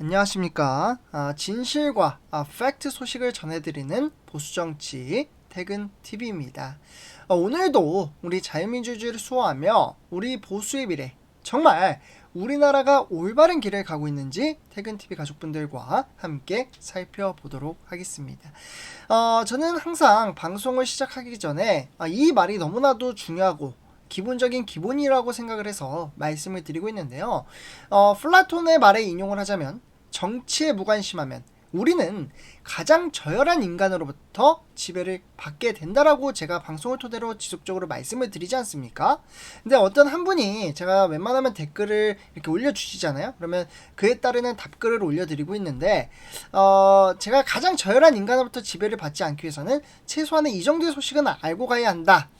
안녕하십니까. 아, 진실과 아, 팩트 소식을 전해드리는 보수정치 퇴근 TV입니다. 어, 오늘도 우리 자유민주주의를 수호하며 우리 보수의 미래, 정말 우리나라가 올바른 길을 가고 있는지 퇴근 TV 가족분들과 함께 살펴보도록 하겠습니다. 어, 저는 항상 방송을 시작하기 전에 아, 이 말이 너무나도 중요하고 기본적인 기본이라고 생각을 해서 말씀을 드리고 있는데요. 어, 플라톤의 말에 인용을 하자면 정치에 무관심하면 우리는 가장 저열한 인간으로부터 지배를 받게 된다라고 제가 방송을 토대로 지속적으로 말씀을 드리지 않습니까? 근데 어떤 한 분이 제가 웬만하면 댓글을 이렇게 올려주시잖아요. 그러면 그에 따르는 답글을 올려드리고 있는데, 어, 제가 가장 저열한 인간으로부터 지배를 받지 않기 위해서는 최소한의 이 정도의 소식은 알고 가야 한다.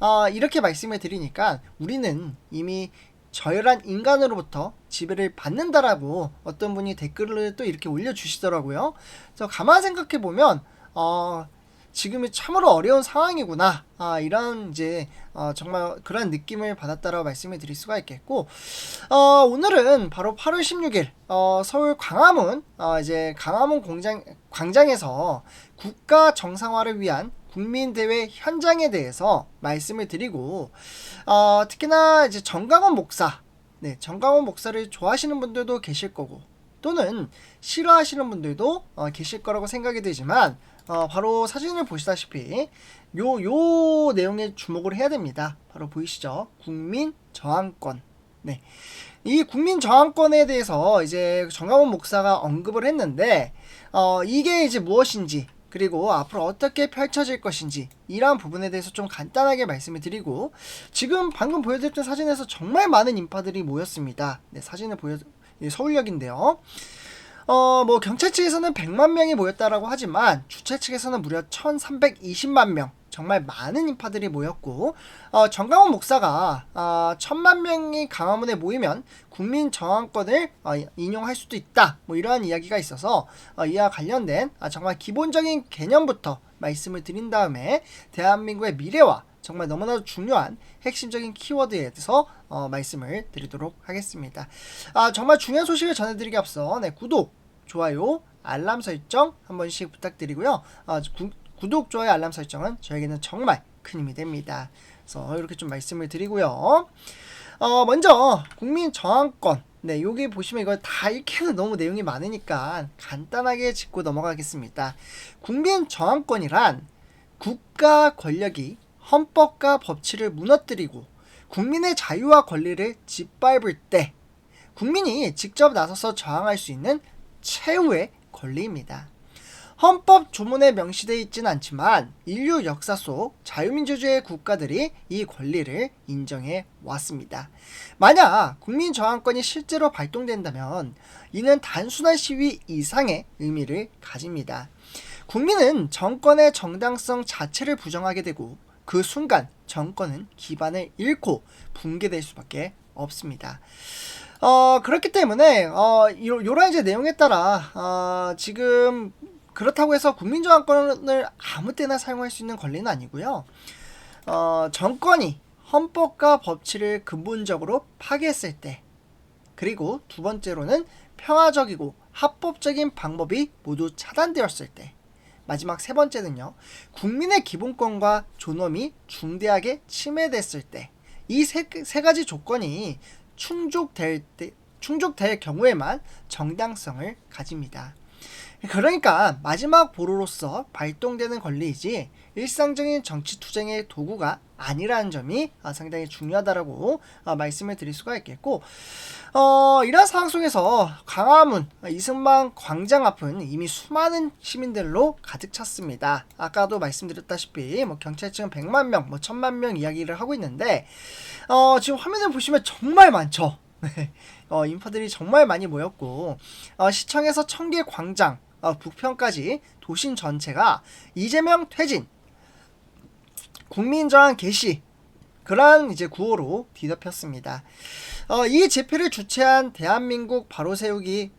어, 이렇게 말씀을 드리니까 우리는 이미 저열한 인간으로부터 지배를 받는다라고 어떤 분이 댓글을 또 이렇게 올려주시더라고요. 그래서 가만 생각해 보면 어, 지금이 참으로 어려운 상황이구나. 아, 이런 이제 어, 정말 그런 느낌을 받았다라고 말씀을 드릴 수가 있겠고, 어, 오늘은 바로 8월 16일 어, 서울 광화문 어, 이제 광화문 공장 광장에서 국가 정상화를 위한 국민대회 현장에 대해서 말씀을 드리고 어, 특히나 이제 정강원 목사 네 정강원 목사를 좋아하시는 분들도 계실 거고 또는 싫어하시는 분들도 어, 계실 거라고 생각이 되지만 어, 바로 사진을 보시다시피 요 요 내용에 주목을 해야 됩니다. 바로 보이시죠? 국민 저항권. 네. 이 국민 저항권에 대해서 이제 정강원 목사가 언급을 했는데 어, 이게 이제 무엇인지 그리고 앞으로 어떻게 펼쳐질 것인지 이러한 부분에 대해서 좀 간단하게 말씀을 드리고 지금 방금 보여드렸던 사진에서 정말 많은 인파들이 모였습니다. 네, 사진을 보여 예, 서울역인데요. 어, 뭐 경찰 측에서는 100만 명이 모였다라고 하지만 주최 측에서는 무려 1,320만 명. 정말 많은 인파들이 모였고 어, 정강원 목사가 어, 천만 명이 강화문에 모이면 국민 저항권을 어, 인용할 수도 있다 뭐 이러한 이야기가 있어서 어, 이와 관련된 아, 정말 기본적인 개념부터 말씀을 드린 다음에 대한민국의 미래와 정말 너무나도 중요한 핵심적인 키워드에 대해서 어, 말씀을 드리도록 하겠습니다. 아, 정말 중요한 소식을 전해드리기 앞서 네, 구독, 좋아요, 알람 설정 한 번씩 부탁드리고요. 아, 구, 구독, 좋아요, 알람 설정은 저에게는 정말 큰 힘이 됩니다. 그래서 이렇게 좀 말씀을 드리고요. 어, 먼저 국민 저항권. 네, 여기 보시면 이걸 다 읽기는 너무 내용이 많으니까 간단하게 짚고 넘어가겠습니다. 국민 저항권이란 국가 권력이 헌법과 법치를 무너뜨리고 국민의 자유와 권리를 짓밟을 때 국민이 직접 나서서 저항할 수 있는 최후의 권리입니다. 헌법 조문에 명시되어 있지는 않지만 인류 역사 속 자유민주주의 국가들이 이 권리를 인정해 왔습니다. 만약 국민 저항권이 실제로 발동된다면 이는 단순한 시위 이상의 의미를 가집니다. 국민은 정권의 정당성 자체를 부정하게 되고 그 순간 정권은 기반을 잃고 붕괴될 수밖에 없습니다. 어, 그렇기 때문에, 어, 요, 요런 이제 내용에 따라, 어, 지금, 그렇다고 해서 국민저항권을 아무 때나 사용할 수 있는 권리는 아니고요. 어, 정권이 헌법과 법치를 근본적으로 파괴했을 때, 그리고 두 번째로는 평화적이고 합법적인 방법이 모두 차단되었을 때, 마지막 세 번째는요. 국민의 기본권과 존엄이 중대하게 침해됐을 때 이 세 세 가지 조건이 충족될 때 충족될 경우에만 정당성을 가집니다. 그러니까 마지막 보루로서 발동되는 권리이지 일상적인 정치 투쟁의 도구가 아니라는 점이 상당히 중요하다라고 말씀을 드릴 수가 있겠고 어, 이런 상황 속에서 광화문 이승만 광장 앞은 이미 수많은 시민들로 가득 찼습니다. 아까도 말씀드렸다시피 뭐 경찰 측은 100만 명, 뭐 1000만 명 이야기를 하고 있는데 어, 지금 화면을 보시면 정말 많죠. 어, 인파들이 정말 많이 모였고 어, 시청에서 청계 광장 어, 북평까지 도심 전체가 이재명 퇴진, 국민 저항 개시 그러한 이제 구호로 뒤덮였습니다. 어, 이 집회를 주최한 대한민국 바로 세우기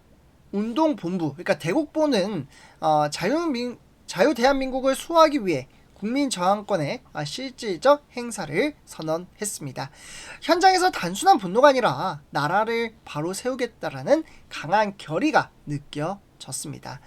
운동 본부, 그러니까 대국보는 어, 자유민 자유 대한민국을 수호하기 위해 국민 저항권의 아, 실질적 행사를 선언했습니다. 현장에서 단순한 분노가 아니라 나라를 바로 세우겠다라는 강한 결의가 느껴졌습니다.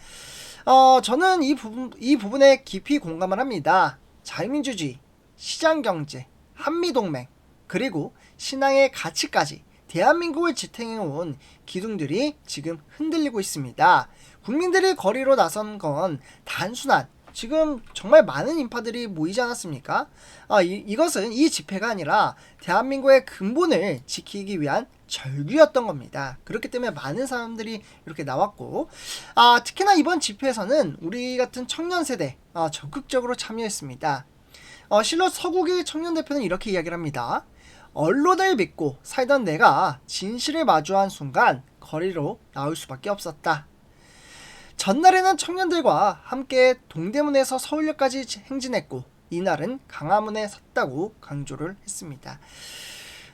어, 저는 이 부분 이 부분에 깊이 공감을 합니다. 자유민주주의, 시장 경제, 한미 동맹, 그리고 신앙의 가치까지 대한민국을 지탱해온 기둥들이 지금 흔들리고 있습니다. 국민들이 거리로 나선 건 단순한 지금 정말 많은 인파들이 모이지 않았습니까? 아, 이, 이것은 이 집회가 아니라 대한민국의 근본을 지키기 위한 절규였던 겁니다. 그렇기 때문에 많은 사람들이 이렇게 나왔고, 아, 특히나 이번 집회에서는 우리 같은 청년 세대 아, 적극적으로 참여했습니다. 어, 실로 서국의 청년 대표는 이렇게 이야기를 합니다. 언론을 믿고 살던 내가 진실을 마주한 순간 거리로 나올 수밖에 없었다. 전날에는 청년들과 함께 동대문에서 서울역까지 행진했고 이날은 강화문에 섰다고 강조를 했습니다.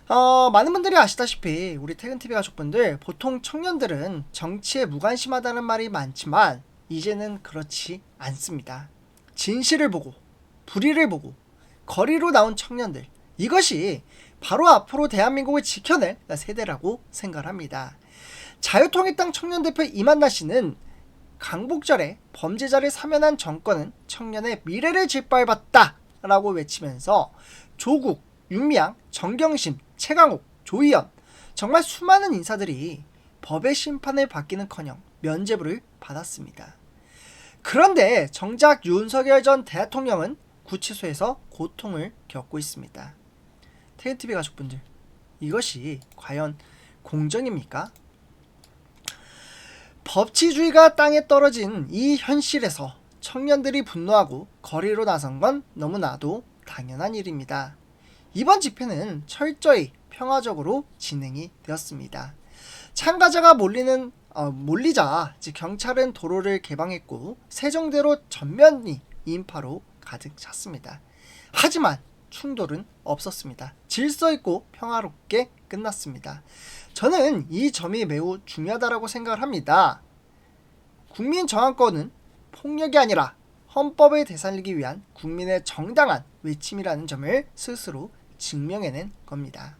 어, 많은 분들이 아시다시피 우리 퇴근TV 가족분들 보통 청년들은 정치에 무관심하다는 말이 많지만 이제는 그렇지 않습니다. 진실을 보고 불의를 보고 거리로 나온 청년들 이것이 바로 앞으로 대한민국을 지켜낼 세대라고 생각합니다. 자유통일당 청년대표 이만나 씨는 강복절에 범죄자를 사면한 정권은 청년의 미래를 짓밟았다 라고 외치면서 조국, 윤미향, 정경심, 최강욱, 조희연 정말 수많은 인사들이 법의 심판을 받기는커녕 면죄부를 받았습니다. 그런데 정작 윤석열 전 대통령은 구치소에서 고통을 겪고 있습니다. 테이트비 가족분들, 이것이 과연 공정입니까? 법치주의가 땅에 떨어진 이 현실에서 청년들이 분노하고 거리로 나선 건 너무나도 당연한 일입니다. 이번 집회는 철저히 평화적으로 진행이 되었습니다. 참가자가 몰리는 어, 몰리자 경찰은 도로를 개방했고 세종대로 전면이 인파로 가득 찼습니다. 하지만 충돌은 없었습니다. 질서 있고 평화롭게 끝났습니다. 저는 이 점이 매우 중요하다고 생각을 합니다. 국민 저항권은 폭력이 아니라 헌법을 되살리기 위한 국민의 정당한 외침이라는 점을 스스로 증명해낸 겁니다.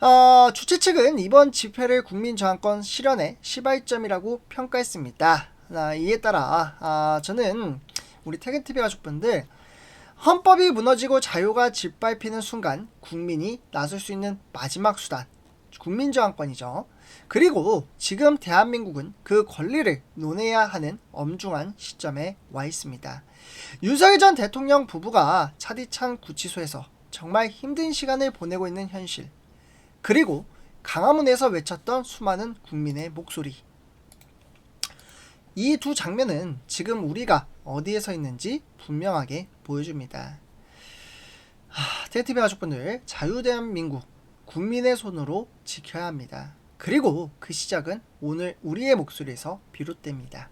어, 주최 측은 이번 집회를 국민 저항권 실현의 시발점이라고 평가했습니다. 아, 이에 따라 아, 저는 우리 퇴근TV 가족분들 헌법이 무너지고 자유가 짓밟히는 순간 국민이 나설 수 있는 마지막 수단 국민저항권이죠. 그리고 지금 대한민국은 그 권리를 논해야 하는 엄중한 시점에 와 있습니다. 윤석열 전 대통령 부부가 차디찬 구치소에서 정말 힘든 시간을 보내고 있는 현실. 그리고 강화문에서 외쳤던 수많은 국민의 목소리. 이 두 장면은 지금 우리가 어디에 서 있는지 분명하게 보여줍니다. 테티비 가족분들, 자유대한민국 국민의 손으로 지켜야 합니다. 그리고 그 시작은 오늘 우리의 목소리에서 비롯됩니다.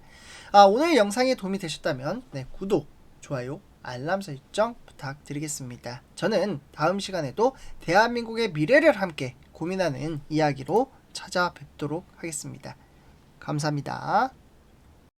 아, 오늘 영상이 도움이 되셨다면 네, 구독, 좋아요, 알람 설정 부탁드리겠습니다. 저는 다음 시간에도 대한민국의 미래를 함께 고민하는 이야기로 찾아뵙도록 하겠습니다. 감사합니다.